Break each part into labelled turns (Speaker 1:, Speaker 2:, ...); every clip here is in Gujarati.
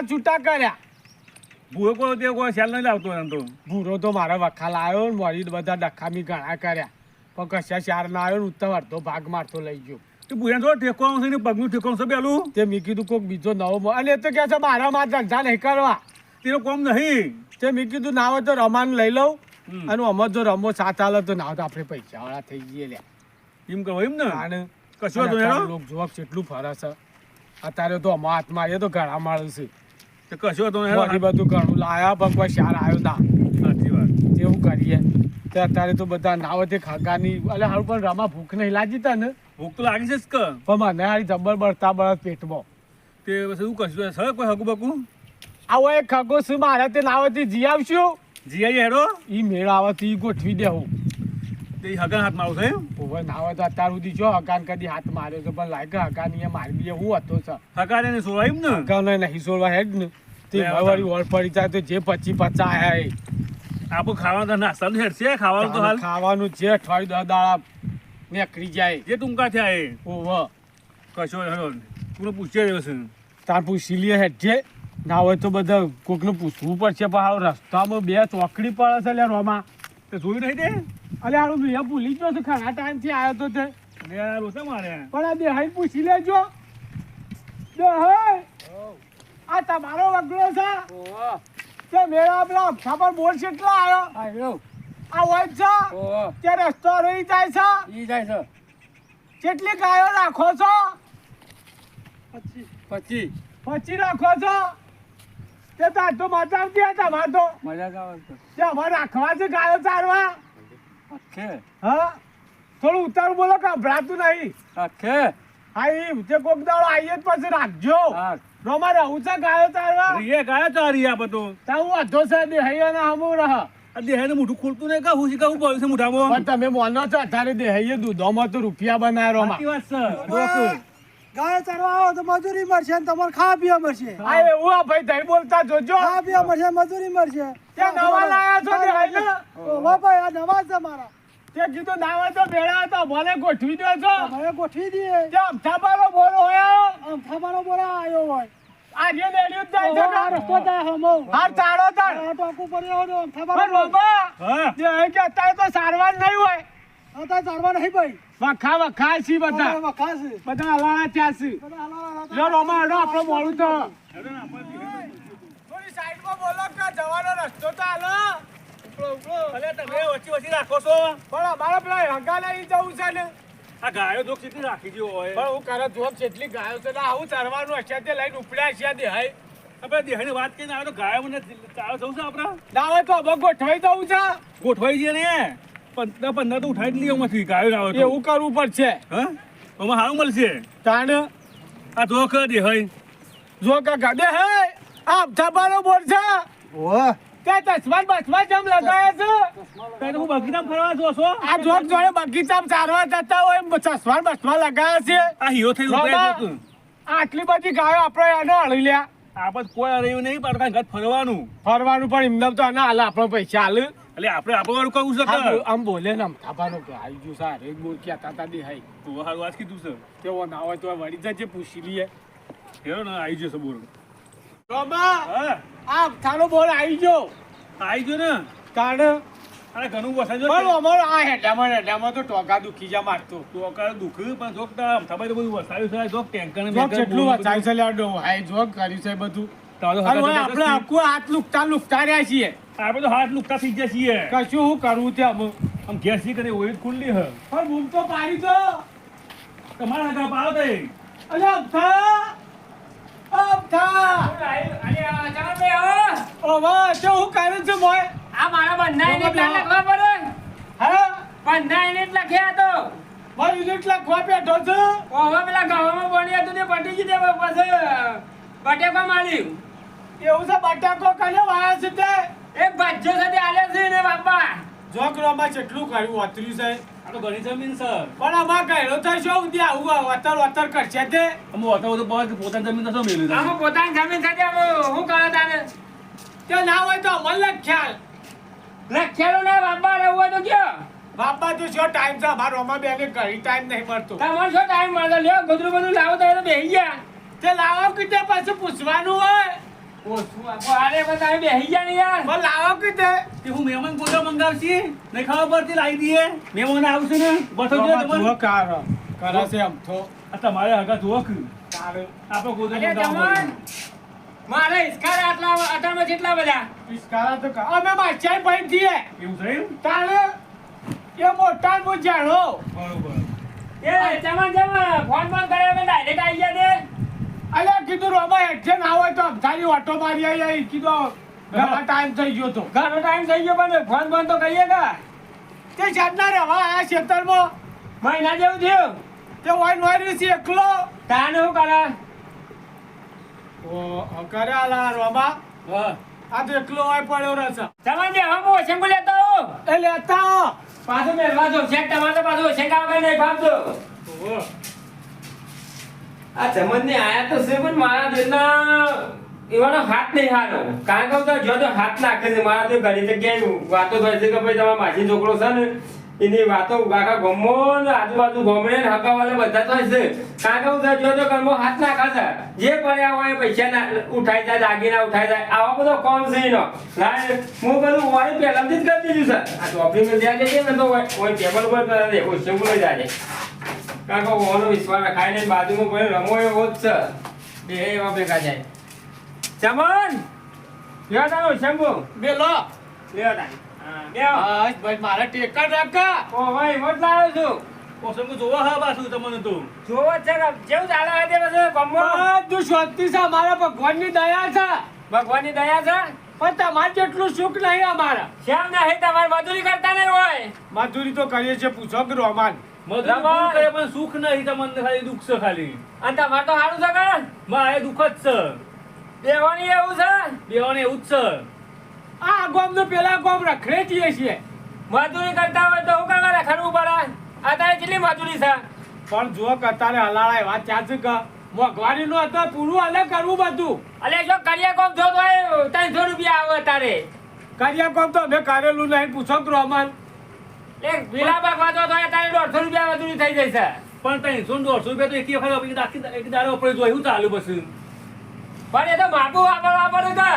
Speaker 1: છૂટા કર્યા.
Speaker 2: ભૂરો કોઈ તે કોઈ સેલ નહીં લાવતો એમ તો.
Speaker 1: ભૂરો તો મારા વખાલ આવ્યો ને મારી બધા ડખામી ઘણા કર્યા. પણ કશા શાર ના આવ્યો ને ઉત્તમ અડધો ભાગ મારતો લઈ ગયો.
Speaker 2: તે ભૂયા તો ઠેકો આવશે ને પગનું ઠેકો આવશે પેલું?
Speaker 1: તે મેં કીધું કોઈક બીજો નવો અને એ તો કહે છે મારા માં ધંધા નહીં કરવા.
Speaker 2: તેનો કોમ નહીં.
Speaker 1: તે મેં કીધું ના હોય તો રમાન લઈ લઉં. અને અમે જો રમો સાથ હાલે તો ના હોય તો આપણે પૈસા વાળા થઈ જઈએ લે
Speaker 2: એમ કહો એમ ને?
Speaker 1: અને
Speaker 2: કશું
Speaker 1: જોવા કેટલું ફરસ અત્યારે તો અમારા હાથમાં એ તો ઘણા માણસ છે.
Speaker 2: તે કશું ને
Speaker 1: વળી બધું ઘણું લાયા કોઈ શાર આવ્યો ના.
Speaker 2: સાચી વાત.
Speaker 1: એવું કરીએ. તો અત્યારે તો બધા નાવતે તે ખગાની એટલે હારું પણ રમા ભૂખ નહીં લાગી તા ને
Speaker 2: ભૂખ તો લાગી છે જ કે
Speaker 1: પણ મને હારી જબર બળતા બળત પેટમાં.
Speaker 2: તે પછી શું કશું સર કોઈ હગું બકું
Speaker 1: આવો એક ખગો શું મારે તે નાવતી જી આવશું.
Speaker 2: જી આઈએ હેડો.
Speaker 1: ઈ તો ઈ ગોઠવી દેવું.
Speaker 2: તે હગા હાથ મારું છે
Speaker 1: ઓવે ના હોય તો અત્યાર સુધી જો હકાન કદી હાથ માર્યો છે પણ લાગે હકાન એ મારી બી હું હતો છે
Speaker 2: હગાને ને સોળા એમ ને?
Speaker 1: હકાન નહીં સોલવા હેડ ને. તે. ઓળ પડી જાય તો જે પચી પચા આયા એ
Speaker 2: ખાવાનું તો નાસ્તાનું હેડ છે ખાવાનું તો હાલ.
Speaker 1: ખાવાનું જે અઠવાડિયું દસ દાડા નીકળી જાય.
Speaker 2: જે ટૂંકા થયા એ.
Speaker 1: ઓવે.
Speaker 2: કશો હેડો તું રહ્યો છે?
Speaker 1: તાર પૂછી લે હેડ છે ના હોય તો બધા કોકને પૂછવું પડશે પણ રસ્તામાં બે ચોકડી પડે છે લે રોમાં.
Speaker 2: તે જોયું નહીં તે?
Speaker 1: અલે હારું મેં ભૂલી ગયો છે ઘણા ટાઈમથી આવ્યો તો તે.
Speaker 2: આ લોચા મારે.
Speaker 1: પણ આ દેહાઈ પૂછી લેજો. દેહાઈ આ તમારો વગડો છે. તે મેળા પેલા અફસા પર બોલ કેટલા આવ્યો? આ હોય છે. તે રસ્તો રહી જાય છે. કેટલી ગાયો રાખો છો?
Speaker 3: પછી
Speaker 1: રાખો છો? તે તાર તો મજા આવતી હતા તમાર તો.
Speaker 3: મજા જ આવે છે.
Speaker 1: તે અમારે રાખવા છે ગાયો ચારવા.
Speaker 3: ઓકે
Speaker 1: હા? થોડું ઉતારું બોલો કે ભરાતું નહીં.
Speaker 3: ઓકે
Speaker 1: હા ઈ તે કોક દાડો આવીએ જ પછી રાખજો.
Speaker 3: હા.
Speaker 1: રોમાં રહું છે ગાયો ચારવા?
Speaker 2: રીએ ગાયો ચારી આ બધું?
Speaker 1: તા હું અધો છે દેહૈયો ના હમું રહ.
Speaker 2: આ દેહાને મોઢું ખોલતું નહીં કા? હું શીખા હું પડ્યું છે મોઢામાં.
Speaker 1: પણ તમે મોનો છો અત્યારે દેહૈયો દૂધોમાં તો રૂપિયા બનાવ્યા રોમાં
Speaker 2: વાત છે.
Speaker 4: ગાય ચરવા આવો તો મજૂરી મળશે ને તમારે ખાવા પીવા મળશે.
Speaker 1: આય એવું આ ભાઈ ધઈ બોલતા જોજો.
Speaker 4: ખાવા પીવા મળશે મજૂરી મળશે.
Speaker 1: ત્યાં નવા લાયા છો દેહૈયો
Speaker 4: ઓ ભાઈ આ નવા છે મારા.
Speaker 1: તે કીધું નાવા તો ભેળા હતા ભલે ગોઠવી દો છો.
Speaker 4: ભલે ગોઠવી દઈએ.
Speaker 1: તે અમથાબાનો બોલો હોય
Speaker 4: આમ થવાનો બોલા આવ્યો હોય.
Speaker 1: આજે જે
Speaker 4: દેડ્યું
Speaker 1: જાય
Speaker 4: આ
Speaker 1: છે
Speaker 4: રસ્તો જાય હમો.
Speaker 1: હાર ચાળો તાર.
Speaker 4: આ ટોકું પડ્યો તો
Speaker 1: રોમા
Speaker 2: હા.
Speaker 1: જે કે અત્યારે તો સારવાર નહીં હોય.
Speaker 4: અત્યારે ચાલવા નહીં ભાઈ.
Speaker 1: વખા વખા છે બધા.
Speaker 4: વખા છે.
Speaker 1: બધા હલાળા ત્યાં છે. લો રોમા હેડો આપણે મોડું તો. થોડી સાઈડમાં બોલો કે જવાનો રસ્તો તો હાલો. ઉપડો
Speaker 2: તમે ઓછી ઓછી રાખો છો.
Speaker 1: પણ અમારે પેલા હગા લઈ જવું છે ને.
Speaker 2: આ ગાયો દુઃખ કેટલી રાખી ગયો હોય.
Speaker 1: પણ હું કરે જોબ જેટલી ગાયો છે ને આવું ચરવાનું હશે તે લઈને ઉપડ્યા છે દેહાઈ.
Speaker 2: આપણે દેહાની વાત કરીને આવે તો ગાયો મને ચાલો જવું છે આપણે?
Speaker 1: ના હોય તો ગોઠવાઈ જવું છે.
Speaker 2: ગોઠવાઈ છે ને. પંદર પંદર તો ઉઠાવી લઈએ એમાંથી ગાયો ના આવે તો.
Speaker 1: એવું કરવું પડશે.
Speaker 2: હા? આમાં સારું મળશે.
Speaker 1: તાણ
Speaker 2: આ જો કર હઈ.
Speaker 1: જો કે ગડે હે આ થબાનો બોલ છે
Speaker 4: ઓહ.
Speaker 1: તે ચશ્મા બસમાં જેમ લગાયા છે?
Speaker 2: ત્યારે હું બગીચામાં ફરવા જો છો?
Speaker 1: આ જોક જોડે બગીચામાં ચારવા જતા હોય ચશ્મા બસમાં લગાયા છે.
Speaker 2: આ હીરો થઈ જોતું.
Speaker 1: આટલી બધી ગાયો આપણે એને હળી લ્યા.
Speaker 2: આપણે કોઈ રહ્યું નહીં પણ ઘર ફરવાનું.
Speaker 1: ફરવાનું પણ એમને તો આના હાલ આપણો પૈસા હાલ.
Speaker 2: એટલે આપણે આપણું વાળું કહું છે
Speaker 1: આમ બોલે ને આમ થાપાનો કે આવી ગયું સાર એક બોલ ક્યાં તાતા દે હાઈ
Speaker 2: તું સારું વાત કીધું છે.
Speaker 1: કેવો ના હોય તો વળી જજે પૂછી લઈએ.
Speaker 2: કેવો ને આવી જશે બોલ.
Speaker 1: રોમા આ થાનો બોલ આવી ગયો.
Speaker 2: આવી ગયો ને?
Speaker 1: કારણ
Speaker 2: અરે ઘણું વસાજો
Speaker 1: પણ અમારો આ હેડામાં હેડામાં તો ટોકા દુખી જા મારતો.
Speaker 2: તો અકાળ દુઃખ પણ જોક તા તો બધું વસાયું છે જોક ટેન્કર ને
Speaker 1: છે લ્યા ડો હાઈ જો કર્યું છે બધું. આપણે આખું હાથ લુકતા લુકતા રહ્યા છીએ.
Speaker 2: આપણે તો હાથ લુકતા થઈ ગયા છીએ.
Speaker 1: કશું હું કરવું તે અમે
Speaker 2: આમ ગેસની કરી ઓય ખુલ્લી હ.
Speaker 1: પણ બૂમ તો પાડી દો.
Speaker 2: તમારા આગળ પાડો તે
Speaker 1: અલે અબથા અબથા ઓવા તો હું કરું છું મોય?
Speaker 5: આ મારા લખવા પડે.
Speaker 1: હા?
Speaker 5: બંધાઈને એટલા લખ્યા તો.
Speaker 1: મારું યુનિટ લખવા બેઠો છું?
Speaker 5: પેલા ગાવામાં હતું ને પટી ગઈ તે પછી બટેકા માર્યું.
Speaker 1: એવું છે બટાકો કને વાયા છે તે?
Speaker 5: એક ભાજ્યો સાથે આલે છે ને બાપા.
Speaker 1: જોકરોમાં જેટલું કર્યું વાતર્યું છે.
Speaker 2: આ તો ઘણી જમીન છે.
Speaker 1: પણ આમાં કહેલો થશો ઉધી આવું વતર વતર કરશે તે?
Speaker 2: અમે વતર હોતા બસ પોતાની જમીન તો મેળવી
Speaker 5: અમે પોતાની જમીન સાથે અમે શું કરે તાને
Speaker 1: તે ના હોય તો અમલ ખ્યાલ.
Speaker 5: લખેલો ને બાપા રહેવું હોય તો કયો.
Speaker 1: બાપા તો શું ટાઈમ છે? અમારો અમાર બેને ઘણી ટાઈમ નહીં મળતો.
Speaker 5: તમારે શું ટાઈમ મળે લ્યો ગધરું બધું લાવો તો બેહી તો ગયા.
Speaker 1: તે લાવો કે તે પાછું પૂછવાનું હોય?
Speaker 5: અરે પણ તમે ગયા ને યાર.
Speaker 1: પણ લાવો કે તે
Speaker 2: તે હું મહેમાન પોતા મંગાવશી? નહીં ખાવા પડતી લાવી દઈએ. મહેમાન આવશે ને? બસો જો
Speaker 1: રોમા
Speaker 2: તમને
Speaker 1: જુઓ છે આમ તો
Speaker 2: તમારે હગા ગોદરે
Speaker 5: જમણ. મારે હિસકારા આટલા જેટલા બધા?
Speaker 1: ઈશ્કારા તો અમે માચાઈ ભાઈ છીએ
Speaker 2: એવું થયું
Speaker 1: તારે એ મોટા હું જાણો.
Speaker 2: બરોબર.
Speaker 5: એ જમણ જમણ. ફોન ફોન કરે એટલે ડાયરેક્ટ આવી ગયા તે.
Speaker 1: અલ્યા કીધું રોમા હેઠે ના હોય તો અમથાની ઓટો મારી આવી કીધું ઘણા ટાઈમ થઈ ગયો તો.
Speaker 5: ઘણો ટાઈમ થઈ ગયો પણ ફોન ફોન તો કહીએ કા?
Speaker 1: તે જાતના રહેવા આયા ખેતરમાં.
Speaker 5: મહિના જેવું થયું?
Speaker 1: તે હોય નોરી છે એકલો.
Speaker 5: તાને શું કરે?
Speaker 1: ઓ કરે આલા રોમા.
Speaker 2: હા.
Speaker 1: આ તો એકલો હોય પડ્યો રહેશે
Speaker 5: જમણ જે હમ ઓછેંગુ લેતો.
Speaker 1: એ લેતા.
Speaker 5: પાછું મેળવા દો તમારે પાછું ઓછેંગા વગર નહીં ફાવતો?
Speaker 2: ઓહો.
Speaker 5: ચમન ને આયા તો છે પણ મારા દેના એવાનો હાથ નહીં હારો કારણ કે તો જો તો હાથ નાખે છે, મારા તો ઘણી જગ્યાએ વાતો થાય છે કે ભાઈ તમારા માસી છોકરો છે ને, એની વાતો આખા ગમો ને, આજુબાજુ ગમડે ને હકાવાલે બધા થાય છે કારણ કે હું જો તો ઘરમાં હાથ નાખે છે. જે પડ્યા હોય પૈસા ના ઉઠાઈ જાય, દાગીના ઉઠાઈ જાય. આવા બધો કોમ છે એનો. હું બધું હોય પહેલાથી જ કરી દીધું છે. આ ચોપડી મેં જ્યાં જઈએ ને તો હોય ટેબલ પર કરે દે ઓછું જાય કારણ કે ઓનો વિશ્વાસ રખાય ને બાજુમાં કોઈ રમો એવો જ છે. બે એવા ભેગા જાય ચમન! લ્યો તારો શંભુ.
Speaker 1: બે
Speaker 5: લો. તાર. હા લ્યો
Speaker 1: બસ ભાઈ મારે ટેકા રાખા.
Speaker 5: ઓ ભાઈ મોટ લાવ્યો છું.
Speaker 2: ઓસંગુ જોવા હા પાછું તમને તું.
Speaker 5: જોવો છે કે જેવું ચાલે છે બધું ગમો
Speaker 1: બધું શાંતિ છે મારા ભગવાનની દયા છે.
Speaker 5: ભગવાનની દયા છે?
Speaker 1: પણ તમારે જેટલું સુખ નહીં અમારા.
Speaker 5: શ્યામ ના હે તમારે મજૂરી કરતા નહીં હોય.
Speaker 1: મજૂરી તો કરીએ છીએ પૂછો કે રોમાન.
Speaker 2: કરે પણ સુખ નહીં તમને ખાલી દુઃખ છે ખાલી.
Speaker 5: અને તમારે તો સારું છે કે?
Speaker 2: મા એ દુઃખ જ છે.
Speaker 5: દેવાની એવું છે?
Speaker 2: દેવાને એવું જ છે.
Speaker 1: આ ગોમ નો પેલા ગોમ રખડે જઈએ છીએ.
Speaker 5: મજૂરી કરતા હોય તો હું કાકા રખડવું પડે? અત્યારે કેટલી મજૂરી છે?
Speaker 1: પણ જો કતારે હલાળા એવા ચાર્જ કે મોંઘવારી નું હતું પૂરું અલગ કરવું બધું.
Speaker 5: અલે જો કરિયા કોમ જો તો ત્રણસો રૂપિયા આવે અત્યારે.
Speaker 1: કર્યા કોમ તો અમે કરેલું નહીં પૂછો કે રોમાન.
Speaker 5: એક વિલા બાગવા જો તો અત્યારે દોઢસો રૂપિયા વધુ થઈ જાય છે
Speaker 2: પણ ત્રણસો દોઢસો રૂપિયા તો એક વખત આખી એક દાડો આપણે જોયું ચાલુ પછી.
Speaker 5: પણ એ તો માપું વાપરવા પડે કે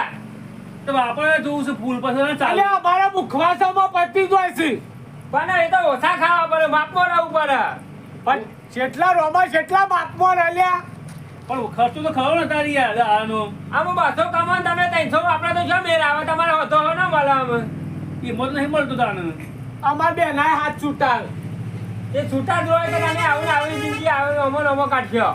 Speaker 2: તો આપણે જોવું છે ફૂલ પછી ચાલુ.
Speaker 1: અમારા મુખવાસામાં પતી જાય છે.
Speaker 5: પણ એ તો ઓછા ખાવા પડે માપમાં રહેવું પડે
Speaker 1: પણ જેટલા રોમા જેટલા બાપમાં રહ્યા.
Speaker 2: પણ ખર્ચો તો ખરો ને તારી યાર આનો.
Speaker 5: આમ બસો કમાન તમે ત્રણસો આપણે તો શું મેર આવે? તમારે હોતો હો ના મળે આમ
Speaker 2: કિંમત નહીં મળતું તાને
Speaker 1: અમાર બેનાય હાથ છૂટા.
Speaker 5: એ છૂટા જ હોય તો તને આવું ને આવી જિંદગી આવે અમો નમો કાઢ્યો.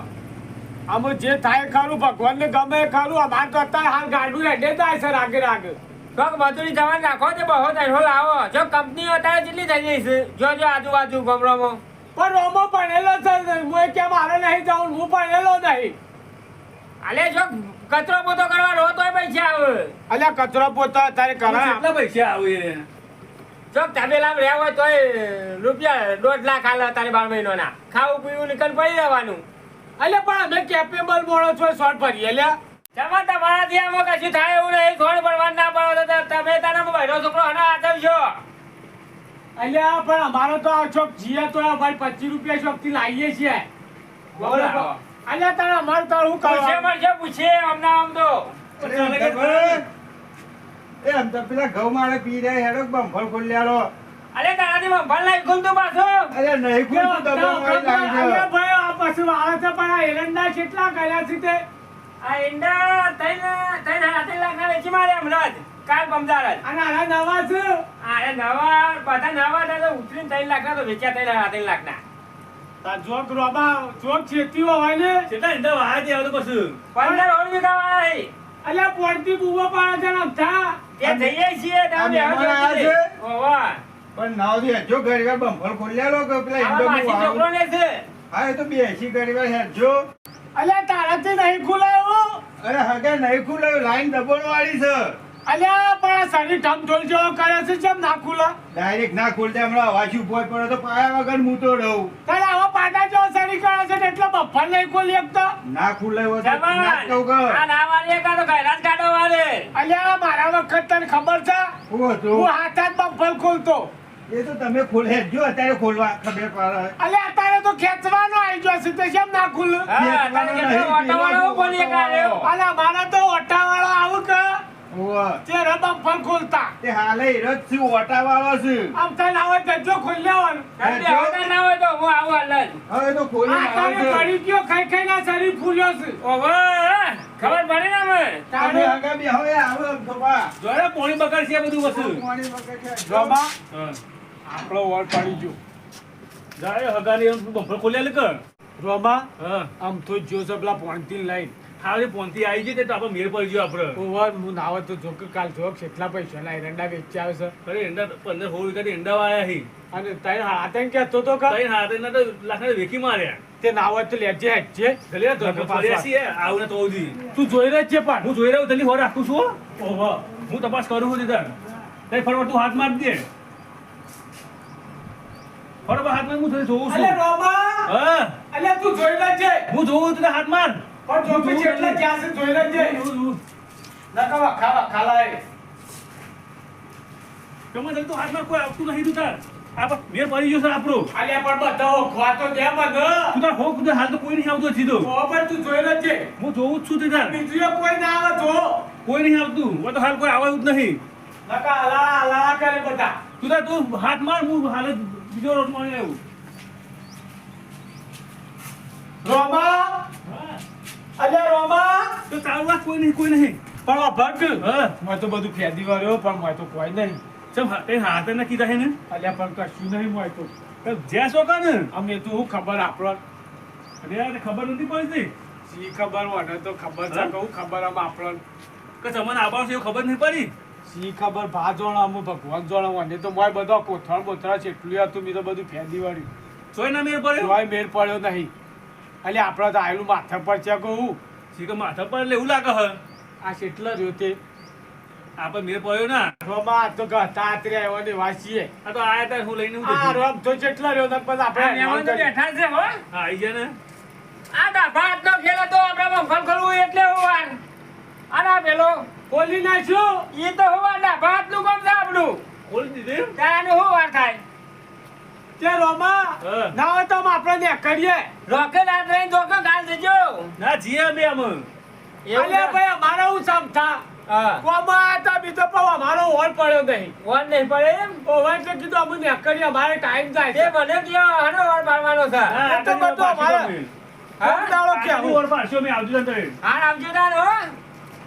Speaker 1: અમે જે થાય ખરું ભગવાનને ગમે એ ખરું અમારે તો અત્યારે હાલ ગાડું રેડે થાય છે રાગે રાગે.
Speaker 5: કોક મજૂરી જવાન રાખો છે બહુ ત્રણસો લાવો. જો કંપનીઓ અત્યારે જેટલી થઈ ગઈ છે જો જો આજુબાજુ ગમરોમાં
Speaker 1: પણ રોમો ભણેલો છે હું કે મારે નહીં જાઉં હું ભણેલો નહીં.
Speaker 5: અલે જો કચરો પોતો કરવા રોતો પૈસા આવે.
Speaker 1: અલ્યા કચરો પોતો અત્યારે કરા
Speaker 2: કેટલા પૈસા આવે?
Speaker 5: જો તબેલા રહ્યા હોય તોય રૂપિયા દોઢ લાખ આલે તારી બાર મહિનોના. ખાવું પીવું નીકળ પડી રહેવાનું.
Speaker 1: એટલે પણ અમે કેપેબલ બોલો છો શોર્ટ ભરીએ એટલે
Speaker 5: જમા તમારા આમાં કશું થાય એવું નહીં થોડ ભરવાનું ના પડો તો તમે તારા બહેરો છોકરો હના આચવજો
Speaker 1: અલ્યા પણ અમારો તો આ ચોક જીએ તો ભાઈ પચીસ રૂપિયા ચોકથી લાવીએ છીએ. અલ્યા તારા અમારે તો હું
Speaker 5: પૂછે
Speaker 1: કરવા
Speaker 5: મળશે પૂછે અમને આમ તો?
Speaker 3: એ આમ તો પેલા ઘઉં મારે પી રહ્યા હેડો બંફળ ખોલ્યાડો
Speaker 5: અલે તારાથી બંફાળ ખોલ તો પાછો.
Speaker 3: અરે નહીં ખુલતું દબાણ વાળી લાગી છે.
Speaker 1: અલ્યા ભાઈ આ પછી વાળા છે પણ આ એરંડા કેટલા કર્યા છે તે?
Speaker 5: આ એંડા તૈન તૈન હાથે લાખના વેચી મારે હમણાં જ કાલ બમદાર જ
Speaker 1: અને આના નવા છે?
Speaker 5: અરે નવા બધા નવા હતા તો ઉતરીને તૈન લાખના તો વેચ્યા તૈન હાથે લાખના
Speaker 1: તા જોક રોબા જોક ખેતીઓ હોય ને?
Speaker 2: કેટલા ઈંડા વાળા દે તો પછી.
Speaker 5: પંદર ઓર વિકા વાય.
Speaker 1: અલ્યા પોડતી બુવા પાડે છે ને
Speaker 5: જઈએ છીએ તમે? ઓવા.
Speaker 3: પણ કે પેલા
Speaker 5: છોકરો ને છે.
Speaker 3: હા એ તો બેસી
Speaker 1: અલ્યા નહીં ખુલાયું.
Speaker 3: અરે હગે નહીં ખુલ્લાયું લાઈન દબાણ વાળી છે.
Speaker 1: અલ્યા પણ આ શરીર ઢમઢોલ જેવો કરે છે કેમ ના ખુલા?
Speaker 3: ડાયરેક્ટ ના ખોલતા હમણાં અવાજ ઉપર પડે તો પાયા વગર હું તો રહું.
Speaker 1: તારે આવા પાટા જેવો કરે છે એટલે બફર નહીં ખોલી શકતો.
Speaker 3: ના કે
Speaker 5: આ ના કાઢો વાળે.
Speaker 1: અલ્યા મારા વખત તને ખબર છે?
Speaker 3: હું
Speaker 1: હાથ હાથ બફર ખોલતો.
Speaker 3: એ તો તમે ખોલ હેઠજો અત્યારે ખોલવા ખબર પડે.
Speaker 1: અલ્યા અત્યારે તો ખેંચવાનો આવી ગયો છે તે કેમ ના ખુલ?
Speaker 5: હા, તારે કેટલો ઓટો વાળો બોલીએ કાઢ્યો.
Speaker 1: અલ્યા મારા તો ઓટાવાળો આવું કે? મફલ ખોલતા.
Speaker 3: તે હાલે હીરો છું ઓટાવાળો છું.
Speaker 1: આમ તને આવે ખોલી
Speaker 5: ના તો હું આવું હાલ
Speaker 3: હવે તો ખોલી
Speaker 1: આ
Speaker 3: આવે
Speaker 1: તારે
Speaker 3: છે.
Speaker 1: પડી ગયો ખાઈ ખાઈ ના શરીર ફૂલ્યો છે.
Speaker 5: ઓહો, ખબર પડી ને અમે?
Speaker 1: તારે?
Speaker 3: આગળ બે હવે આવો એમ તો
Speaker 2: પોણી બધું વસ્તુ.
Speaker 3: છે.
Speaker 1: આપણો પડી ગયો.
Speaker 2: જાય ખોલ્યા
Speaker 1: આમ તો જો છે પેલા પોણથી લાઈન.
Speaker 2: હારે પોનથી આવી જઈએ તો આપણે મેળ પડી ગયો આપણે.
Speaker 1: ઓવર હું નાવા તો જો કે કાલ જો કેટલા પૈસા ના એરંડા વેચી આવે છે
Speaker 2: અરે એરંડા પંદર સો રૂપિયા એરંડા આવ્યા હી
Speaker 1: અને તઈ આતંક કહેતો તો કે
Speaker 2: તઈ હાથે ના તો લાખને વેકી માર્યા.
Speaker 1: તે નાવા તો લેજે હેજે.
Speaker 2: ગલે તો
Speaker 1: લગન હે
Speaker 2: ફર્યા છીએ આવું ને તો ઓજી
Speaker 1: તું જોઈ રહ્યો છે પણ.
Speaker 2: હું જોઈ રહ્યો તલી હો રાખું છું ઓહો. હું તપાસ કરું છું દીધા તઈ ફરવા તું હાથ માર દે. ફરવા હાથ માર હું જોઉં છું.
Speaker 1: અલે
Speaker 2: છું
Speaker 1: રોમા!
Speaker 2: હા.
Speaker 1: અલે તું જોઈ લેજે.
Speaker 2: હું જોઉં તને હાથ માર.
Speaker 1: પણ જો કે એટલે ક્યાં છે જોઈ લેજે નકા વખા વખા લાય
Speaker 2: કમા તો હાથમાં કોઈ આવતું નહીં તું તાર. આ મેર પડી ગયો છે આપણો.
Speaker 1: અલે પણ બધા ઓખવા તો દે મને
Speaker 2: તું તાર હોક તું હાલ તો કોઈ નહીં આવતું સીધો
Speaker 1: બરાબર તું જોઈ લેજે
Speaker 2: હું જોઉં જ છું તે તાર.
Speaker 1: બીજું કોઈ ના આવે જો.
Speaker 2: કોઈ નહીં આવતું. હું તો હાલ કોઈ આવતું જ નહીં
Speaker 1: નકા હલા હલા કરે બધા.
Speaker 2: તું તાર તું હાથ માર હું હાલ બીજો રોટમાં આવ્યો
Speaker 1: રોમા અલે રોમા!
Speaker 2: તો રાખ કોઈ નહીં કોઈ નહીં.
Speaker 1: પણ આ ભગ
Speaker 2: હા?
Speaker 1: મેં તો બધું ફેદી વાળ્યો પણ મેં તો કોઈ નહીં.
Speaker 2: ચમ એ હાથે નક્કી કીધા ને?
Speaker 1: અલ્યા પણ કશું નહીં મેં તો.
Speaker 2: જ્યાં શોકા ને?
Speaker 1: અમે તો હું ખબર આપણો
Speaker 2: અરે ખબર નથી પડતી.
Speaker 1: સી ખબર? મને તો ખબર છે? કહું ખબર આમ આપણો.
Speaker 2: કે તમને આબાર છે એવું ખબર નહીં પડી?
Speaker 1: સી ખબર? ભા જોણા અમુ ભગવાન જોણા મને તો મોય બધો કોથળ બોથળ છે એટલું હતું મેં તો બધું ફેદી વાળ્યું.
Speaker 2: જોઈ ના મેર પડ્યો?
Speaker 1: જોઈ મેળ પડ્યો નહીં. અલ્યા આપણે તો આયેલું માથા પર છે કહું.
Speaker 2: શીખર માથા પર એટલે એવું લાગે હ?
Speaker 1: આ કેટલા રહ્યો તે?
Speaker 2: આપણે મેળ પડ્યો ના?
Speaker 1: રોમા આ તો ગતા આતરે આવ્યો ને વાંચીએ
Speaker 2: આ તો આયા તા હું લઈને હું
Speaker 1: આ રોમ તો જેટલા રહ્યો ને પણ આપણે
Speaker 5: મહેમાન તો બેઠા છે હો.
Speaker 2: આવી જાય ને.
Speaker 5: આ ભાત હાથનો ખેલો તો આપણે મફત કરવું એટલે હું વાર. આ ના પેલો.
Speaker 1: ખોલી નાખ્યો.
Speaker 5: એ તો હું ના ડાભા હાથનું કામ છે આપણું?
Speaker 2: ખોલી દીધી
Speaker 5: તારાનું હું વાર થાય?
Speaker 1: તે રોમા ના હોય તો આપણે ને કરીએ.
Speaker 5: રોકે ના ટ્રેન ધોકો કાલ દેજો.
Speaker 2: ના જીએ બે આમ.
Speaker 5: એવું
Speaker 1: ભાઈ અમારો હું
Speaker 5: સમતા
Speaker 1: કોમાં બીજો પણ અમારો હોલ પડ્યો નહીં.
Speaker 5: વોન નહીં પડે એમ?
Speaker 1: ઓવર તો કીધું અમે ને કરીએ અમારે ટાઈમ જાય
Speaker 5: તે
Speaker 1: છે.
Speaker 5: મને કયો હાનો વાર પાડવાનો છે?
Speaker 2: હા,
Speaker 1: એ તો બધું અમારે.
Speaker 5: હા?
Speaker 1: કોમ દાડો
Speaker 2: આ
Speaker 1: કેવું?
Speaker 2: તું ઓર પાછો મેં આવજો
Speaker 5: ના હો.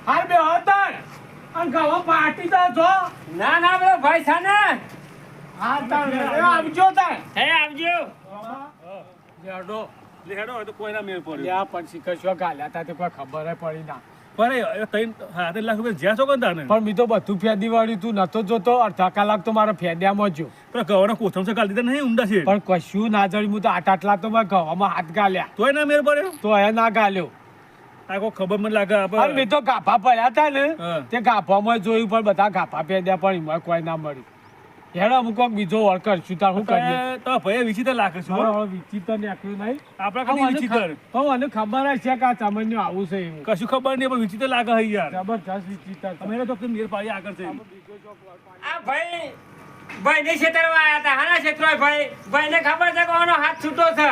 Speaker 1: હાલ બે હતા અને ગાવા પાર્ટી તો જો.
Speaker 5: ના ના પેલો ભાઈ છે ને.
Speaker 1: હા આવજો
Speaker 5: હે આવજો.
Speaker 1: લેડો.
Speaker 2: લે હેડો હવે તો કોઈના મેળ પડ્યો
Speaker 1: પણ શીખર શું ગાલ્યા તા તે કોઈ ખબર પડી ના.
Speaker 2: પણ હાથે લાખ રૂપિયા જ્યાં તાને
Speaker 1: પણ મેં તો બધું ફેદી વાળ્યું તું નતો જોતો અડધા કલાક તો મારા ફેદ્યામાં જો
Speaker 2: પણ ગવાના કોથમ છે ગાલી દીધા નહીં ઊંડા છે.
Speaker 1: પણ કશું ના જડ્યું હું તો આટ આટલા તો મેં ગવામાં હાથ ગાલ્યા.
Speaker 2: તોય ના મેળ પડ્યો?
Speaker 1: તો એ ના ગાલ્યો.
Speaker 2: આ કોઈ ખબર મને લાગે
Speaker 1: અને
Speaker 2: આપણે
Speaker 1: મેં તો ગાભા પડ્યા હતા ને. તે ગાભામાં જોયું પણ બધા ગાભા ફેદ્યા પણ એમાં કોઈ ના મળ્યું. હેડો અમુક કોક બીજો વળકર તાર શું કરીએ?
Speaker 2: તો ભાઈ વિચિત્ર લાગે છે હો.
Speaker 1: હવે ને આખું નહીં.
Speaker 2: આપણા કદી વિચિત્ર.
Speaker 1: તો મને ખબર છે કે આ સામાન્ય આવું છે એવું.
Speaker 2: કશું ખબર નહીં પણ વિચિત્ર લાગે છે યાર.
Speaker 1: જબરજસ્ત વિચિત્ર તમે
Speaker 2: અમે તો મેર પાડી આગળ છે.
Speaker 5: આ ભાઈ ભાઈ ને છેતરવા આયા હતા હાના છેતરો ભાઈ. ભાઈ ને ખબર છે કે આનો હાથ છૂટો છે?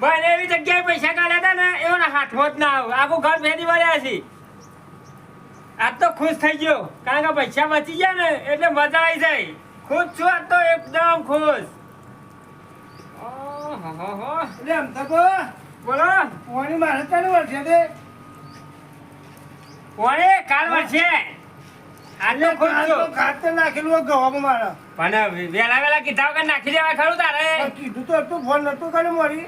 Speaker 5: ભાઈ એવી જગ્યાએ પૈસા કાઢ્યા હતા ને એવો હાથ હોત ના આવે. આખું ઘર ફેરી વળ્યા છે. આજ તો ખુશ થઈ ગયો કારણ કે પૈસા બચી ગયા ને એટલે મજા આવી જાય ખુશ છું આજ તો એકદમ ખુશ.
Speaker 4: એટલે તો
Speaker 5: બોલો
Speaker 4: પાણી મારે ચાલુ વર્ષે તે.
Speaker 5: કોણે કાલ વર્ષે આજ ખુશ છું
Speaker 4: ખાતર નાખેલું ગવામાં મારે.
Speaker 5: પણ વેલા વેલા કીધા વગર નાખી દેવા ખરું તારે
Speaker 4: કીધું તો હતું, ફોન નતું કર્યું મારી.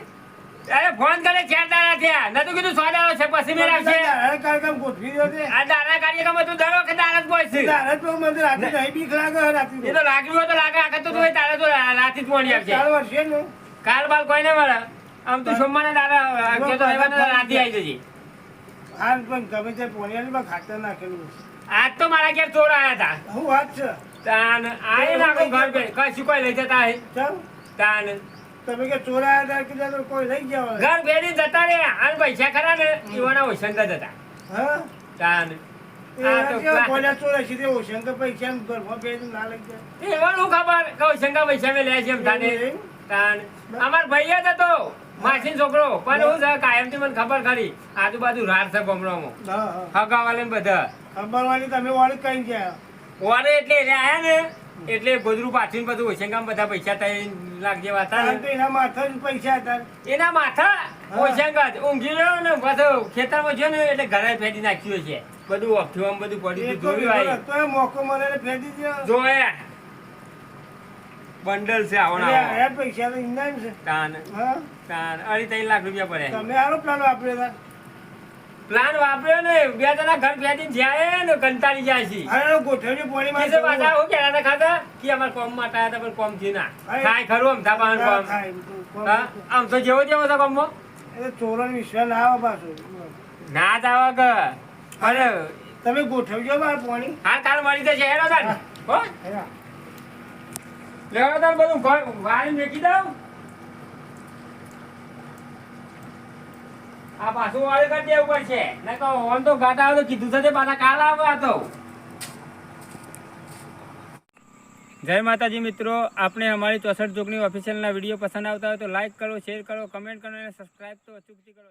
Speaker 5: અરે ફોન કરે ચાર દાડા થયા નતું કીધું સો દાડા છે પછી મેળ આવશે
Speaker 4: કાર્યક્રમ ગોઠવી દ્યો તે.
Speaker 5: આ કાર્યક્રમ હતું દર વખત દાડા જ છે
Speaker 4: દાડા તો મને રાતે નહીં બીક લાગે રાતે
Speaker 5: એ તો લાગ્યું હોય તો લાગે આખા તો તું તારે તો રાતી જ મોડી આવશે
Speaker 4: ચાર વર્ષે ને?
Speaker 5: કાલ બાલ કોઈ નહીં મળે? આમ તો સોમવારના દાડા કે તો રવિવારના રાતી આવી જશે
Speaker 4: હાલ પણ ગમે તે પોણિયાળીમાં ખાતર નાખેલું
Speaker 5: આજ તો મારા ઘેર ચોર આવ્યા હતા.
Speaker 4: હું વાત છે?
Speaker 5: તાન આય નાખો ઘર પે કશું કોઈ લઈ જતા હે.
Speaker 4: ચાલ
Speaker 5: તાન.
Speaker 4: તમે કે હતા કીધા કોઈ લઈ ગયા
Speaker 5: ઘર ભેરી જતા રે આન પૈસા ખરા ને ઈવાના ઓછંગા જતા.
Speaker 4: હા?
Speaker 5: તાન. અમાર ભાઈ જ હતો. માસીન છોકરો. પણ હું. મને ખબર ખરી. આજુબાજુ રાર છે હગાવાલે બધા.
Speaker 4: તમે વાળી કઈ ગયા?
Speaker 5: વારે એટલે એટલે આયા ને. એટલે ગોદરું પાછી બધું હોશંગામ બધા પૈસા ત્રણ લાખ જેવા હતા
Speaker 4: એના માથા પૈસા હતા.
Speaker 5: એના માથા? હોશંગા ઊંઘી રહ્યો ને પાછો ખેતરમાં છે ને એટલે ઘરે ફેંકી નાખ્યું છે. બધું અફ્યું બધું પડી
Speaker 4: એ તો
Speaker 5: જોયું
Speaker 4: એ મોકો મને ફેંકી દ્યો.
Speaker 5: જોયા બંડલ છે આવો ને
Speaker 4: એટલે
Speaker 5: આવો.
Speaker 4: આ પૈસા તો ઇનામ છે.
Speaker 5: તાન.
Speaker 4: હા?
Speaker 5: તાન. અઢી ત્રણ લાખ રૂપિયા પડે
Speaker 4: તમે આનો પ્લાન વાપર્યો હતા
Speaker 5: પ્લાન વાપર્યો ને બે જણા ઘર ફેંકીને જાય ને કંટાળી જાય છે.
Speaker 4: અરે ગોઠવણી પોણી
Speaker 5: માં છે પાછા હું. કેરા ખાતા કે અમારે કોમમાં આવ્યા હતા પણ કોમથી ના. ખાય ખરું આમ થાપાનું
Speaker 4: ના
Speaker 5: કોમ. હા? આમ તો જેવો જેવો તો કોમમાં
Speaker 4: એ ચોરણ વિશ્વાસ ના આવે પાછો.
Speaker 5: ના જ આવે અરે
Speaker 4: તમે ગોઠવજો બાર પાણી.
Speaker 5: હા તાર મળી જશે હેરો હો?
Speaker 4: હા.
Speaker 5: લેવડો તાન બધું ઘર વાળી મેકી દઉં. આ પાછું વાળી કરી દેવું પડશે. ને તો ઓન તો ગાટા આવે તો કીધું થશે પાછા કાલ આવવા તો. જય માતાજી મિત્રો આપણે અમારી ચોસઠ ચોકની ઓફિશિયલના વીડિયો પસંદ આવતા હોય તો લાઈક કરો શેર કરો કમેન્ટ કરો અને સબસ્ક્રાઈબ તો અચૂકથી કરો.